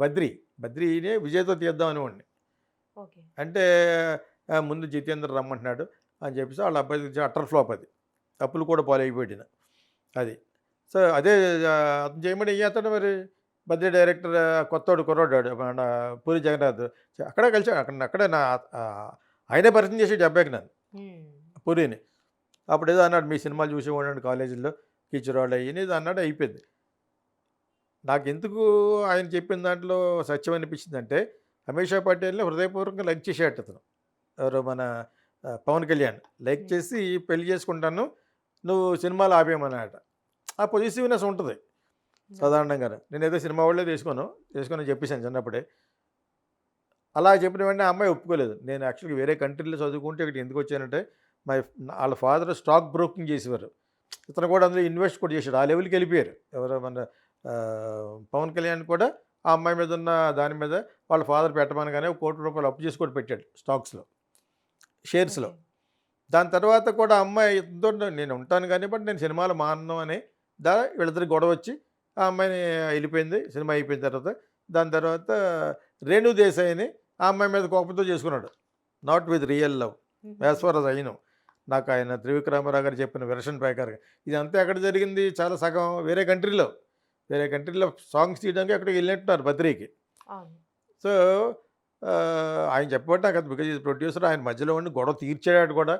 బద్రి బద్రీనే విజయ్తో తీద్దాం ఓకే. అంటే ముందు జితేంద్ర రమ్మంటున్నాడు అని చెప్పేసి వాళ్ళ అబ్బాయి అట్టర్ ఫ్లాప్ అది. తప్పులు కూడా పాలైపోయిన అది. సో అదే అతను చేయమని ఏం చేస్తాడు మరి? బద్రీ డైరెక్టర్ కొత్తోడు కుర్రోడాడు మన పూరి జగన్నాథ్. అక్కడే కలిసాడు అక్కడ అక్కడే నా ఆయనే పరిచయం చేసి డెబ్బైకి నన్ను. పూరిని. అప్పుడు ఏదో అన్నాడు మీ సినిమాలు చూసి ఉండండి కాలేజీలో కిచరాళ్ళు అయ్యి ఇది అన్నాడు అయిపోయింది. నాకు ఎందుకు ఆయన చెప్పిన దాంట్లో సత్యం అనిపించిందంటే అమిషా పటేల్ని హృదయపూర్వకంగా లైక్ చేసేట అతను. ఎవరు మన పవన్ కళ్యాణ్. లైక్. చేసి పెళ్ళి చేసుకుంటాను నువ్వు సినిమాలు ఆపేయమన్నట ఆ పొజిటివ్నెస్ ఉంటుంది. సాధారణంగా నేను ఏదో సినిమా వాళ్ళే తీసుకోను తీసుకొని చెప్పేశాను చిన్నప్పుడే. అలా చెప్పిన వెంటనే ఆ అమ్మాయి ఒప్పుకోలేదు. నేను యాక్చువల్గా వేరే కంట్రీలో చదువుకుంటే ఇక్కడ ఎందుకు వచ్చానంటే మై వాళ్ళ ఫాదర్ స్టాక్ బ్రోకింగ్ చేసేవారు. ఇతను కూడా అందులో ఇన్వెస్ట్ కూడా చేశాడు. ఆ లెవెల్కి వెళ్ళిపోయారు. ఎవరో మన పవన్ కళ్యాణ్ కూడా ఆ అమ్మాయి మీద ఉన్న దాని మీద వాళ్ళ ఫాదర్ పెట్టమనగానే ఒక కోటి రూపాయలు అప్పు చేసి కూడా పెట్టాడు స్టాక్స్లో షేర్స్లో. దాని తర్వాత కూడా అమ్మాయి ఇద్దరు నేను ఉంటాను కానీ బట్ నేను సినిమాలు మానను అని దా వీళ్ళిద్దరి గొడవ వచ్చి ఆ అమ్మాయిని వెళ్ళిపోయింది సినిమా అయిపోయిన తర్వాత. దాని తర్వాత రేణు దేశాయిని ఆ అమ్మాయి మీద కోపంతో చేసుకున్నాడు. Not with real love as far as అయిను నాకు ఆయన త్రివిక్రమరావు గారు చెప్పిన వెర్షన్ ప్రకారం ఇది అంతా ఎక్కడ జరిగింది? చాలా సగం వేరే కంట్రీలో వేరే కంట్రీలో సాంగ్స్ తీయడానికి అక్కడికి వెళ్ళినట్టున్నారు బద్రీకి. సో ఆయన చెప్పబట్టి నాకు బికాజ్ ఇది ప్రొడ్యూసర్ ఆయన మధ్యలో ఉండి గొడవ తీర్చాడు కూడా.